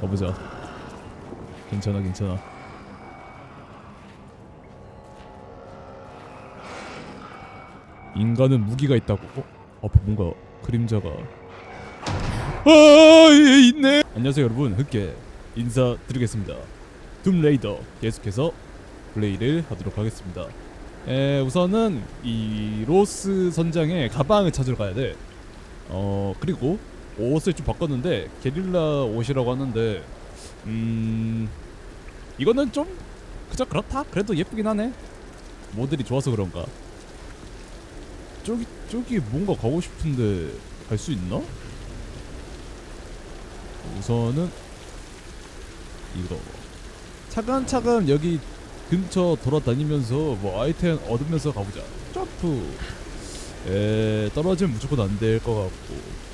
가보자. 괜찮아, 괜찮아. 인간은 무기가 있다고. 어? 앞에 뭔가 그림자가. 아, 예, 있네. 안녕하세요, 여러분. 흑계 인사드리겠습니다. 둠 레이더 계속해서 플레이를 하도록 하겠습니다. 에, 우선은 이 로스 선장의 가방을 찾으러 가야 돼. 어 그리고 옷을 좀 바꿨는데 게릴라 옷이라고 하는데 음 이거는 좀 그저 그렇다. 그래도 예쁘긴 하네. 모델이 좋아서 그런가. 저기 저기 뭔가 가고 싶은데 갈 수 있나? 우선은 이거 차근차근 여기 근처 돌아다니면서 뭐 아이템 얻으면서 가보자. 점프. 에 떨어지면 무조건 안 될 것 같고.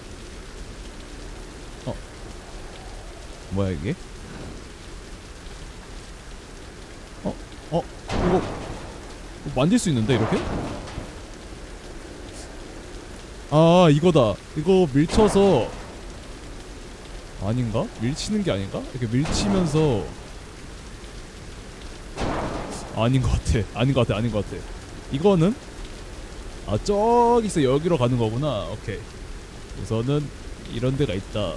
뭐야 이게? 어? 어? 이거 만질 수 있는데 이렇게? 아 이거다. 이거 밀쳐서 아닌가? 밀치는 게 아닌가? 이렇게 밀치면서 아닌 것 같아. 아닌 것 같아. 아닌 것 같아. 이거는 아 저기서 여기로 가는 거구나. 오케이. 우선은 이런 데가 있다.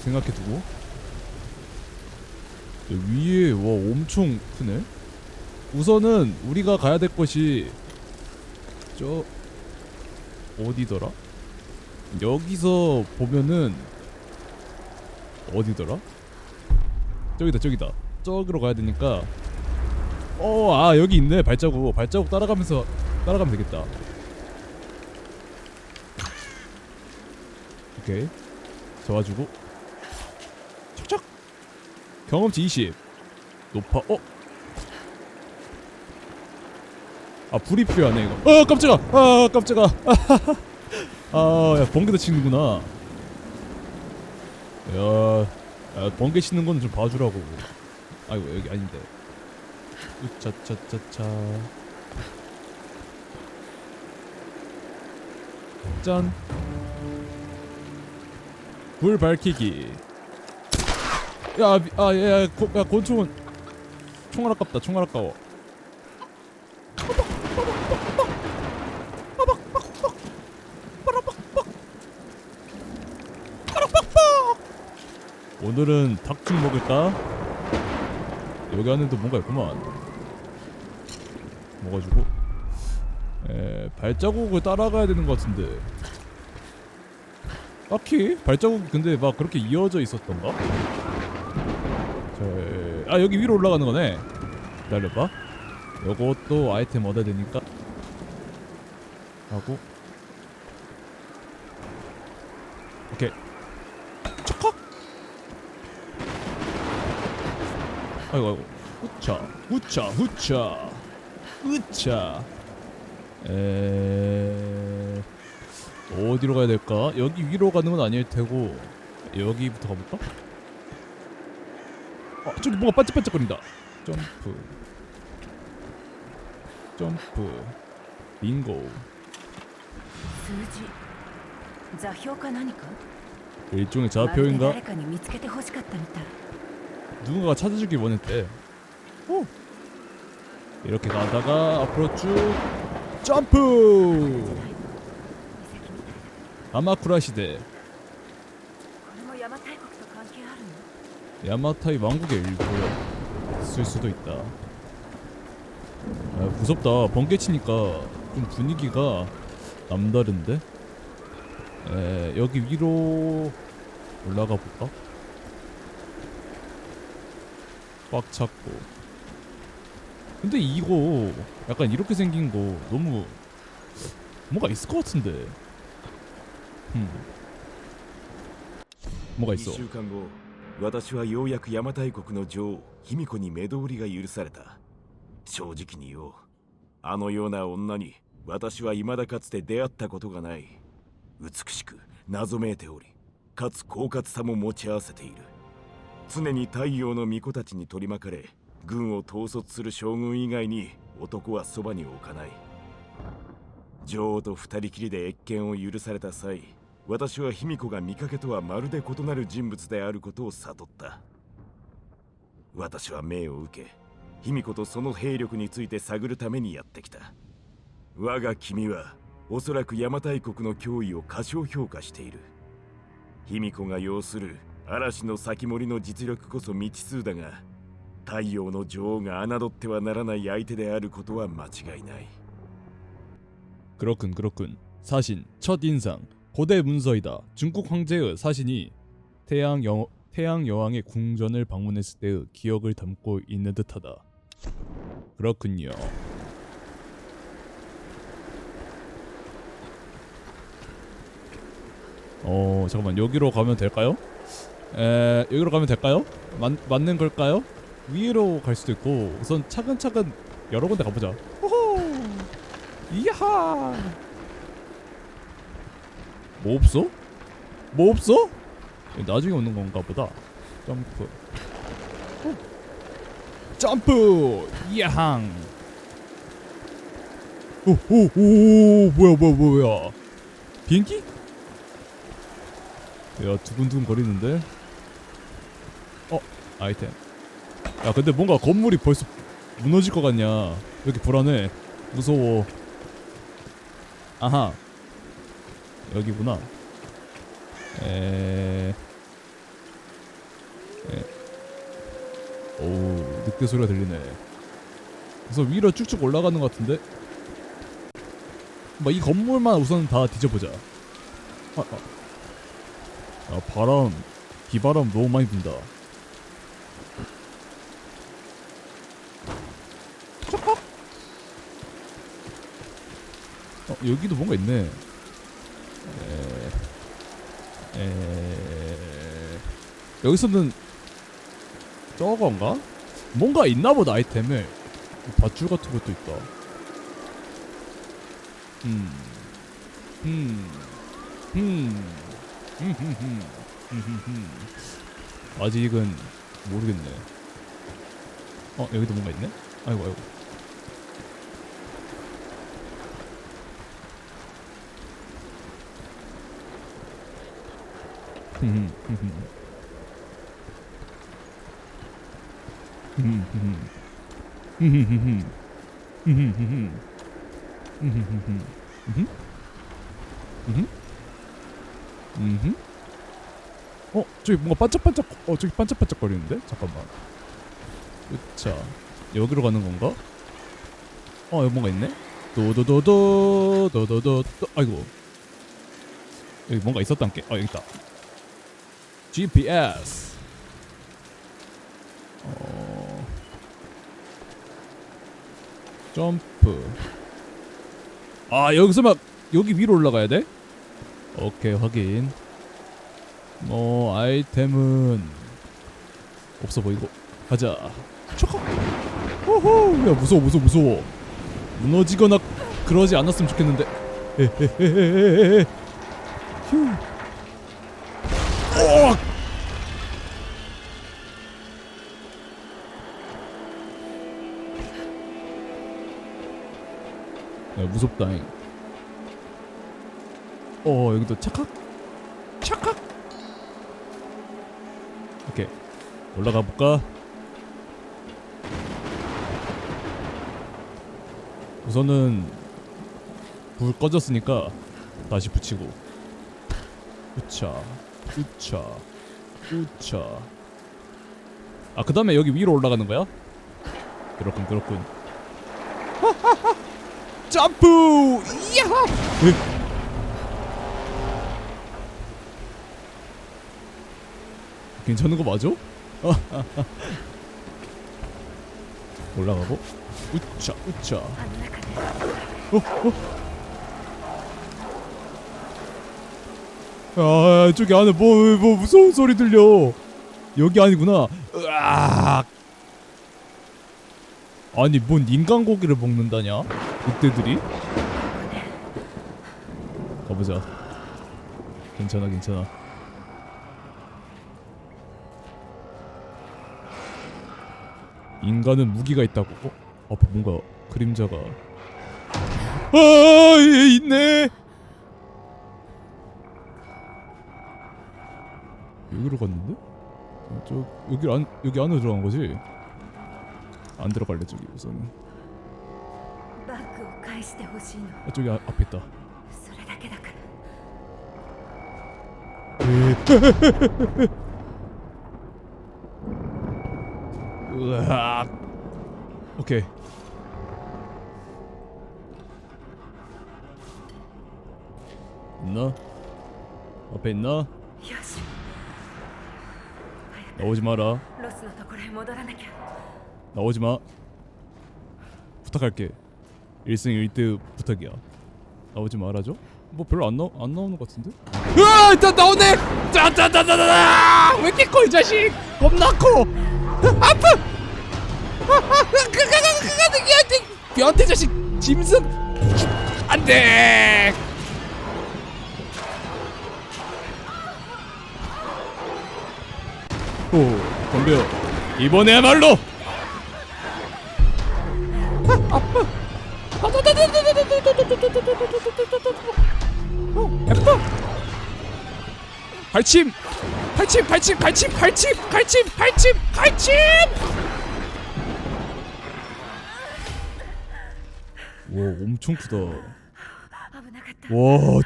생각해 두고. 위에 와 엄청 크네. 우선은 우리가 가야 될 곳이 저 어디더라? 여기서 보면은 어디더라? 저기다 저기다. 저기로 가야 되니까 어, 아 여기 있네 발자국. 발자국 따라가면서 따라가면 되겠다. 오케이. 잡아주고. 경험치 20. 높아. 어? 아 불이 필요하네 이거. 어 깜짝아. 아 깜짝아. 아, 야 번개도 치는구나. 야, 야 번개 치는 건 좀 봐주라고. 아이고 여기 아닌데. 우차차차차. 짠. 불 밝히기. 야, 미- 아, 야, 야, 고, 야, 권총은 총알 아깝다. 총알 아까워. 오늘은 닭죽 먹을까? 여기 안에도 뭔가 있구만. 먹어주고. 에, 발자국을 따라가야 되는 것 같은데. 딱히 발자국이 근데 막 그렇게 이어져 있었던가? 자, 아 여기 위로 올라가는 거네. 기다려봐. 요것도 아이템 얻어야 되니까. 하고. 오케이. 척헉. 아이고 아이고. 후차, 후차, 후차, 후차. 에. 어디로 가야 될까? 여기 위로 가는 건 아닐 테고 여기부터 가볼까? 어, 저기 뭔가 반짝반짝거린다. 점프. 점프. 빙고. 일종의 좌표인가? 누군가가 찾아주길 원했대. 오. 이렇게 가다가 앞으로 쭉 점프. 아마쿠라 시대 야마타이 왕국의 일부였을 수도 있다. 아, 무섭다. 번개 치니까 좀 분위기가 남다른데. 에, 여기 위로 올라가 볼까? 꽉 잡고. 근데 이거 약간 이렇게 생긴 거 너무 뭐가 있을 것 같은데. 음. 뭐가 1 있어? 週間後 私はようやく邪馬台国の女王卑弥呼に目通りが許された。正直に言おう。あのような女に私は未だかつて出会ったことがない。美しく謎めいておりかつ狡猾さも持ち合わせている。常に太陽の御子たちに取り巻かれ軍を統率する将軍以外に男はそばに置かない。女王と二人きりで謁見を許された際私は卑弥呼が見かけとはまるで異なる人物であることを悟った私は命を受け卑弥呼とその兵力について探るためにやってきた我が君はおそらく邪馬台国の脅威を過小評価している卑弥呼が要する嵐の先森の実力こそ未知数だが太陽の女王が侮ってはならない相手であることは間違いない 그렇군 그렇군 사신 첫 인상 고대 문서이다. 중국 황제의 사신이 태양 여 태양 여왕의 궁전을 방문했을 때의 기억을 담고 있는 듯하다. 그렇군요. 어 잠깐만. 여기로 가면 될까요? 에 여기로 가면 될까요? 맞, 맞는 걸까요? 위로 갈 수도 있고 우선 차근차근 여러 군데 가보자. 호호! 이야 뭐 없어? 뭐 없어? 나중에 오는 건가 보다. 점프. 어. 점프! 야항! 오 오 오 뭐야 뭐야 뭐야. 비행기? 야 두근두근 거리는데? 어 아이템. 야 근데 뭔가 건물이 벌써 무너질 것 같냐? 왜 이렇게 불안해? 무서워. 아하 여기구나. 에... 에... 오우 늑대 소리가 들리네. 그래서 위로 쭉쭉 올라가는 것 같은데? 뭐이 건물만 우선 다 뒤져보자. 아, 아. 아 바람 비바람 너무 많이 분다. 어, 여기도 뭔가 있네. 에... 에... 여기서는 저건가? 뭔가 있나 보다 아이템을 밧줄 같은 것도 있다. 음, 음, 음, 음, 음, 음. 아직은 모르겠네. 어 여기도 뭔가 있네? 아이고 아이고. 어 저기 뭔가 반짝반짝 어 저기 반짝반짝 거리는데 잠깐만 자 여기로 가는 건가? 어 여기 뭔가 있네 도도도도 도도도 아이고 여기 뭔가 있었단 게. 어 여기 있다. GPS. 어. 점프. 아 여기서 막 여기 위로 올라가야 돼? 오케이 확인. 뭐 아이템은 없어 보이고 가자. 초코. 호호. 야 무서워 무서워 무서워. 무너지거나 그러지 않았으면 좋겠는데. 에헤헤헤헤. 무섭다잉. 어 여기도 착각? 착각? 오케이 올라가 볼까? 우선은 불 꺼졌으니까 다시 붙이고 우차 우차 우차 아 그 다음에 여기 위로 올라가는 거야? 그렇군 그렇군 점프! 야호! 그 괜찮은 거 맞아? 올라가고 우차 우차 어? 어? 야 저기 안에 뭐, 뭐 무서운 소리 들려 여기 아니구나 으악 아니 뭔 인간 고기를 먹는다냐? 늑대들이 가보자 괜찮아 괜찮아 인간은 무기가 있다고 어? 앞에 뭔가 그림자가 아 얘 있네 여기로 갔는데? 저, 저 여기 안 여기 안으로 들어간 거지? 안 들어갈래 저기 우선은. 저기 아, 앞에 있다. 으악. 오케이. 있나? 앞에 있나? 나오지 마라. 나오지 마. 부탁할게. 1승 1등 부탁이야. 나오지 말아줘. 뭐 별로 안, 나, 안 나오는 것 같은데? 으아! 나 나오네! 짜자자자자! 왜 이렇게 커, 이 자식! 겁나 커! 아프! 변태 자식! 짐승! 안 돼! 오, 덤벼. 이번에야말로! 예쁘다. 발침, 발침, 발침, 발침, 발침, 발침, 발침, 발침. 와, 엄청 크다. 와,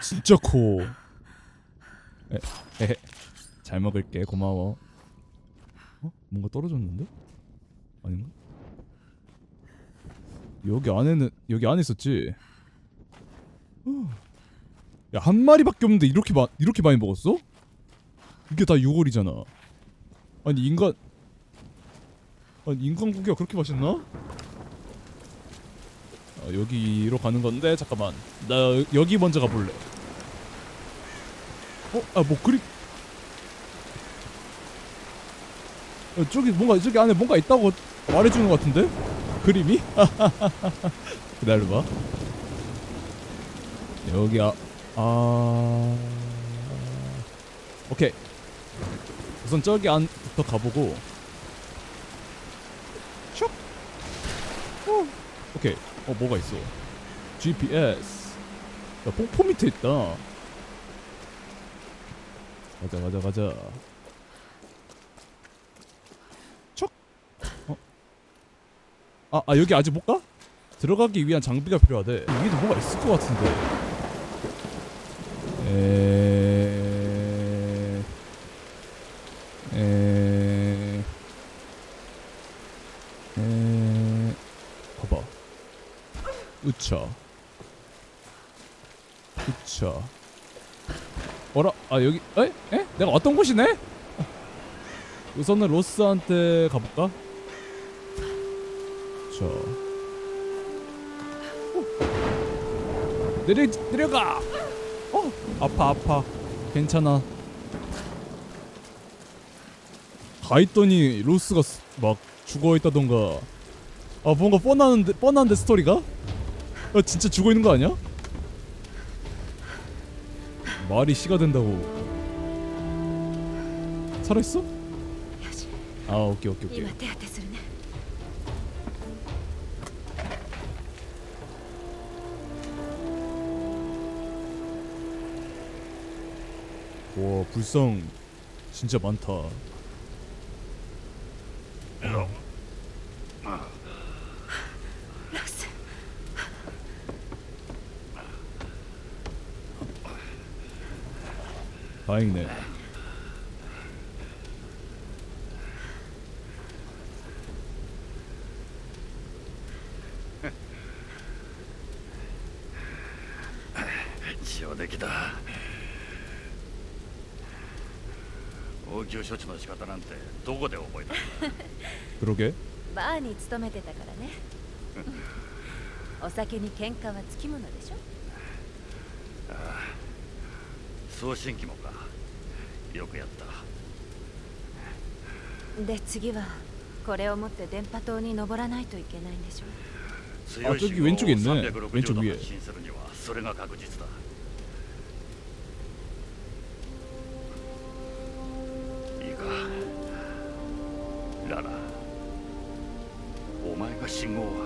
진짜 커. 에, 에, 잘 먹을게. 고마워. 어? 뭔가 떨어졌는데? 아닌가? 여기 안에는 여기 안에 있었지. 야 한 마리밖에 없는데 이렇게 마, 이렇게 많이 먹었어? 이게 다 유골이잖아 아니 인간 아니 인간 고기가 그렇게 맛있나? 아, 여기로 가는 건데 잠깐만 나 여- 여기 먼저 가 볼래 어? 아 뭐 그리 어, 저기 뭔가 저기 안에 뭔가 있다고 말해주는 것 같은데? 그림이? 기다려봐 여기 아... 아... 오케이. 우선 저기 안부터 가보고. 슉. 오. 오케이. 어 뭐가 있어? GPS 야 폭포 밑에 있다. 가자 가자 가자. 척. 어? 아, 아 여기 아직 못 가? 들어가기 위한 장비가 필요하대. 위에도 뭐가 있을 것 같은데 봐봐 으차 으차 어라? 아 여기 에? 에? 내가 왔던 곳이네? 우선은 로스한테 가볼까? 자 어. 내려 내려가 어 아파 아파 괜찮아 가 있더니 로스가 스- 막 죽어 있다던가 아 뭔가 뻔한데 뻔한데 스토리가 아 진짜 죽어 있는 거 아니야? 말이 씨가 된다고 살아있어? よし 아 오케이 오케이 오케이 今手当てするね 불상 진짜 많다. 다행이네 応急処置の仕方なんてどこで覚えた 그러게 バーに勤めてたからねお酒に喧嘩はつきものでしょ送信機もかよくやったで次はこれを持って電波塔に登らないといけないんでしょ強い 저기 信号を 왼쪽에 있네. 360 왼쪽 度 위에. 発信するにはそれが確実だ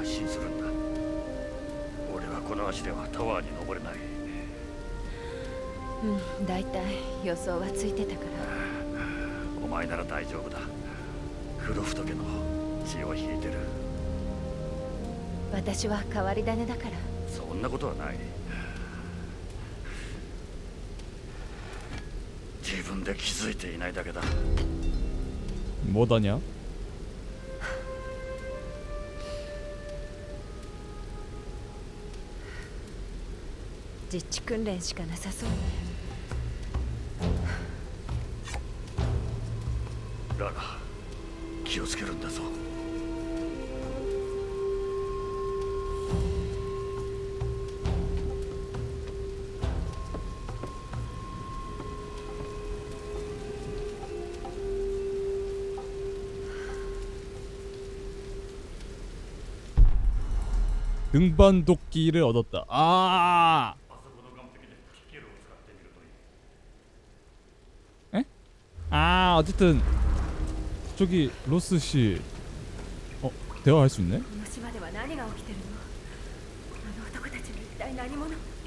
発信するんだ俺はこの足ではタワーに登れないうん大体予想はついてたから 前なら大丈夫だ黒太家の血を引いてる私は変わり種だからそんなことはない自分で気づいていないだけだ 뭐다냐? 実地訓練しかなさそうララ気をつけるんだぞ。 등반 도끼를 얻었다. 아! 어쨌든 저기 로스 씨, 어 대화할 수 있네.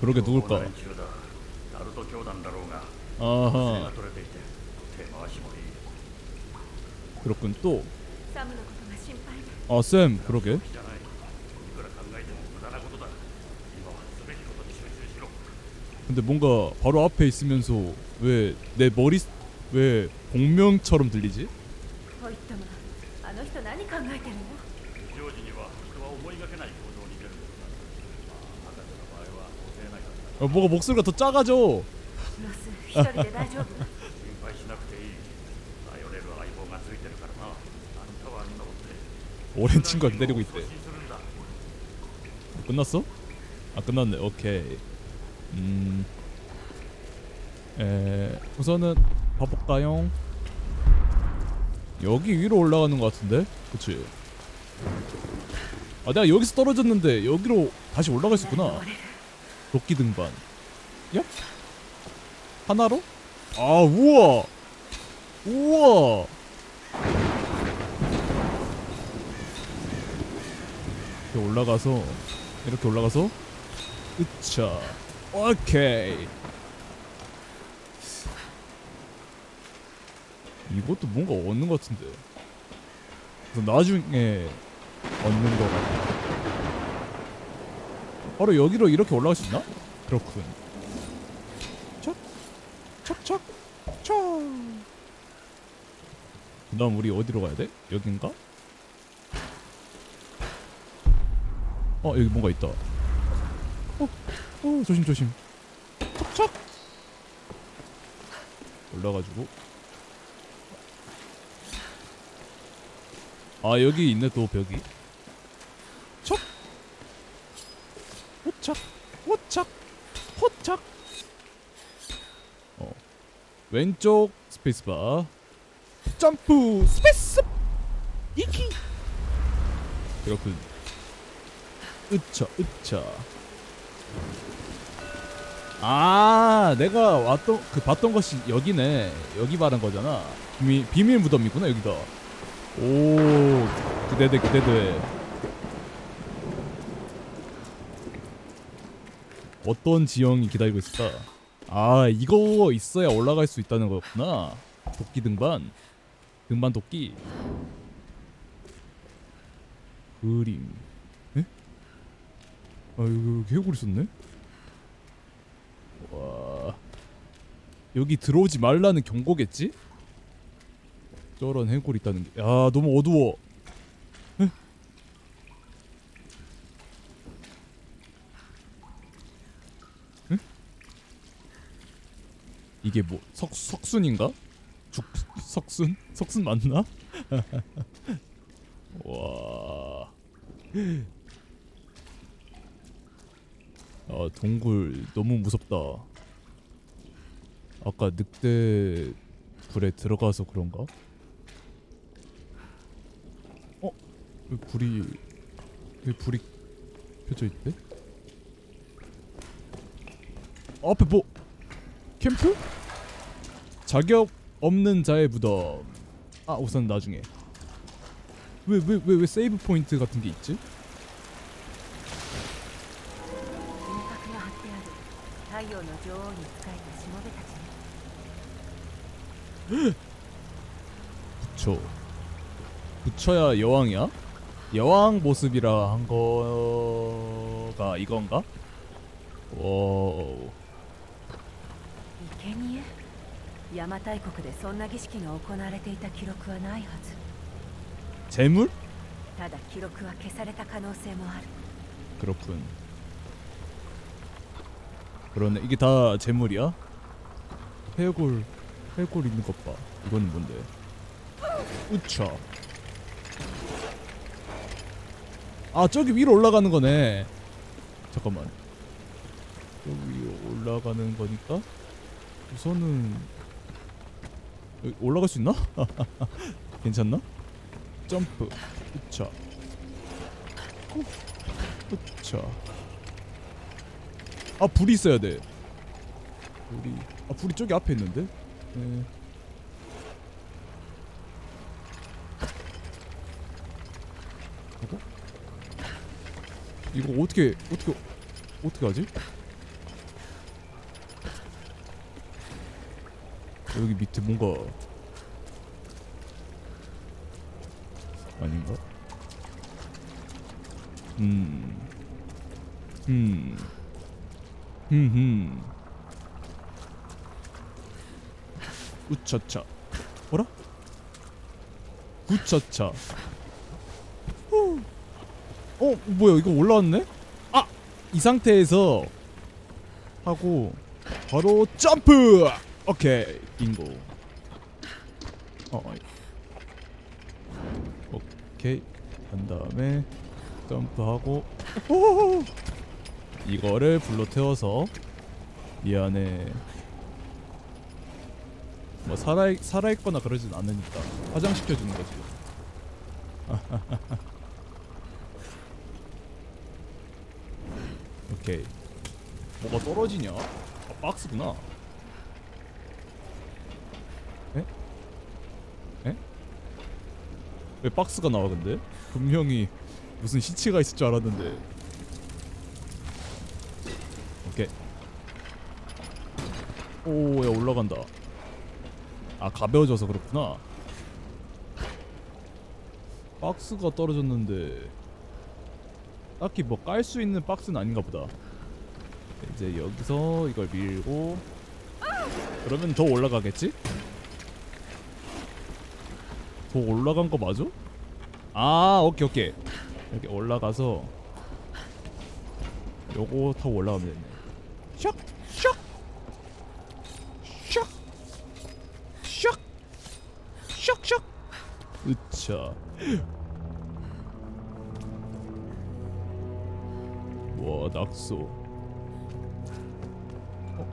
그러게 누굴까? 아하. 그렇군 또. 어, 아쌤 그러게. 근데 뭔가 바로 앞에 있으면서 왜 내 머리 왜 복명처럼 들리지? ホイットマンあの人何考えてるの非常時には人は思いがけない行動に出るんだまあ博士の場合は教えないからな 어, 뭐가 목소리가 더 작아져. ロス一人で大丈夫心配しなくていい頼れる相棒がついてるからなあんたはに乗って 오랜 친구가 기다리고 있대. 送信するんだ 끝났어? 아 끝났네. 오케이. 음. 에 우선은 가볼까요? 여기 위로 올라가는 것 같은데? 그치? 아 내가 여기서 떨어졌는데 여기로 다시 올라갈 수 있구나 도끼 등반 야? 하나로? 아 우와 우와 이렇게 올라가서 이렇게 올라가서 으차 오케이 이것도 뭔가 얻는 것 같은데 그래서 나중에 얻는 것 같아 바로 여기로 이렇게 올라갈 수 있나? 그렇군 척 척척 척 그 다음 우리 어디로 가야 돼? 여긴가? 어 여기 뭔가 있다. 어, 어 조심 조심. 척척. 올라가지고. 아 여기 있네 또 벽이. 척. 호착. 호착. 호착. 어 왼쪽 스페이스바. 점프 스페이스. 이키. 그렇군. 으차 으차 아 내가 왔던 그 봤던 것이 여기네 여기 말한 거잖아 비밀, 비밀 무덤이구나 여기다 오 그대대 그대대 어떤 지형이 기다리고 있을까? 아 이거 있어야 올라갈 수 있다는 거였구나. 도끼 등반. 등반 도끼. 그림. 아 여기, 여기 해골 있었네? 와. 여기 들어오지 말라는 경고겠지? 저런 해골 있다는 게. 야 너무 어두워. 이게 뭐 석, 석순인가? 죽 석순? 석순 맞나? 와. 아 동굴 너무 무섭다. 아까 늑대 불에 들어가서 그런가? 어? 왜 불이 왜 불이 펼쳐 있대? 앞에 뭐 캠프? 자격 없는 자의 무덤. 아 우선 나중에. 왜 왜 왜 왜 세이브 포인트 같은 게 있지? 부처. 부처야 여왕이야? 여왕 모습이라 한 거가 이건가? 오 生贄邪馬台国でそんな儀式が行われていた記録はないはず 재물? ただ記録は消された可能性もある 그렇군 그러네 이게 다 재물이야? 해골 해골 있는 것봐 이거는 뭔데 우차 아 저기 위로 올라가는 거네. 잠깐만. 여기 위로 올라가는 거니까 우선은 여기 올라갈 수 있나? 괜찮나? 점프. 우차. 우차. 아 불이 있어야 돼. 불이. 아 불이 저기 앞에 있는데? 네. 이거 어떻게 어떻게 어떻게 하지? 여기 밑에 뭔가 아닌가? 음. 음. 흠흠. 우차차. 뭐라? 우차차. 후. 어, 뭐야? 이거 올라왔네? 아, 이 상태에서 하고 바로 점프. 오케이, 빙고. 어, 어. 오케이. 한 다음에 점프하고 오! 이거를 불로 태워서 이 안에 뭐 살아 살아 있거나 그러진 않으니까 화장시켜 주는 거지. 오케이. 뭐가 떨어지냐? 아, 박스구나. 에? 에? 왜 박스가 나와 근데? 분명히 무슨 시체가 있을 줄 알았는데. 오케이. 오, 야 올라간다. 아 가벼워져서 그렇구나. 박스가 떨어졌는데 딱히 뭐 깔 수 있는 박스는 아닌가 보다. 이제 여기서 이걸 밀고 그러면 더 올라가겠지? 더 올라간 거 맞아? 아 오케이 오케이 이렇게 올라가서 요거 타고 올라가면 되네 샥! 샥! 샥! 샥! 샥! 샥! 으차 와 낙소 어?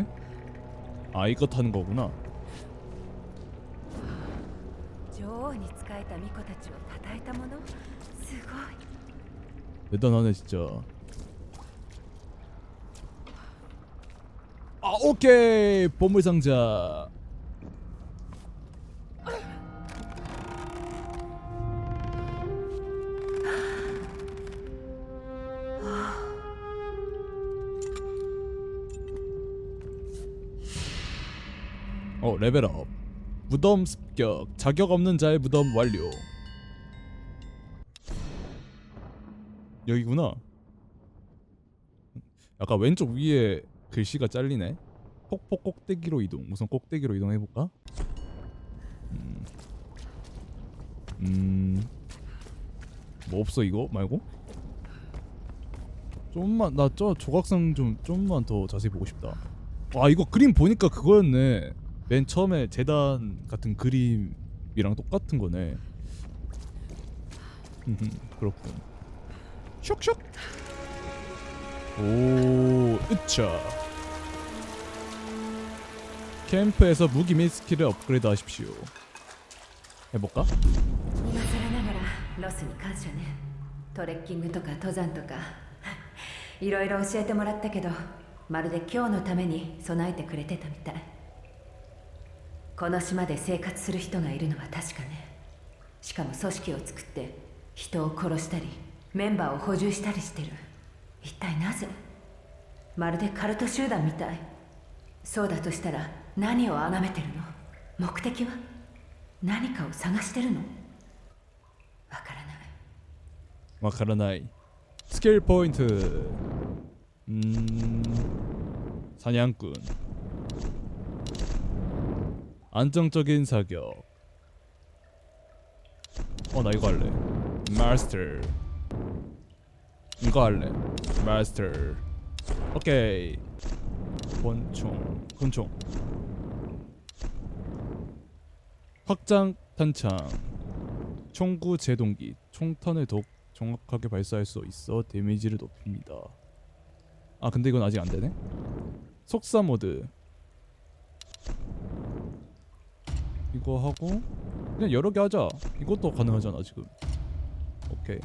에? 아 이거 타는 거구나 女王に仕えた巫女たちを称えたものすごい 대단하네 진짜 아 오케이 보물상자 어 레벨업 무덤 습격 자격 없는 자의 무덤 완료 여기구나. 아까 왼쪽 위에 글씨가 잘리네. 폭폭 꼭대기로 이동. 우선 꼭대기로 이동해 볼까? 음. 없어 이거 말고? 좀만 나 저 조각상 좀 좀만 더 자세히 보고 싶다. 아 이거 그림 보니까 그거였네. 맨 처음에 재단 같은 그림이랑 똑같은 거네. 음, 그렇군. 슉슉 오 으차 캠프에서 무기 및 스킬을 업그레이드 하십시오 해볼까? 今更ながらロスに感謝ねトレッキングとか登山とかいろいろ教えてもらったけどまるで今日のために備えてくれてたみたい この島で生活する人がいるのは確かね。しかも組織を作って人を殺したりメンバーを補充したりしてる。一体なぜ？まるでカルト集団みたい。そうだとしたら何を崇めてるの？目的は？何かを探してるの？わからない。わからない。スケールポイント。うん。サニャン君。 안정적인 사격. 어 나 이거 할래. 마스터 이거 할래. 마스터 오케이. 권총 권총. 확장 탄창. 총구 제동기. 총탄을 더욱 정확하게 발사할 수 있어 데미지를 높입니다. 아 근데 이건 아직 안 되네. 속사 모드 이거 하고 그냥 여러 개 하자. 이것도 가능하잖아 지금. 오케이.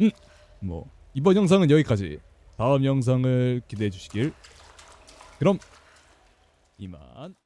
음, 뭐 이번 영상은 여기까지. 다음 영상을 기대해 주시길. 그럼 이만.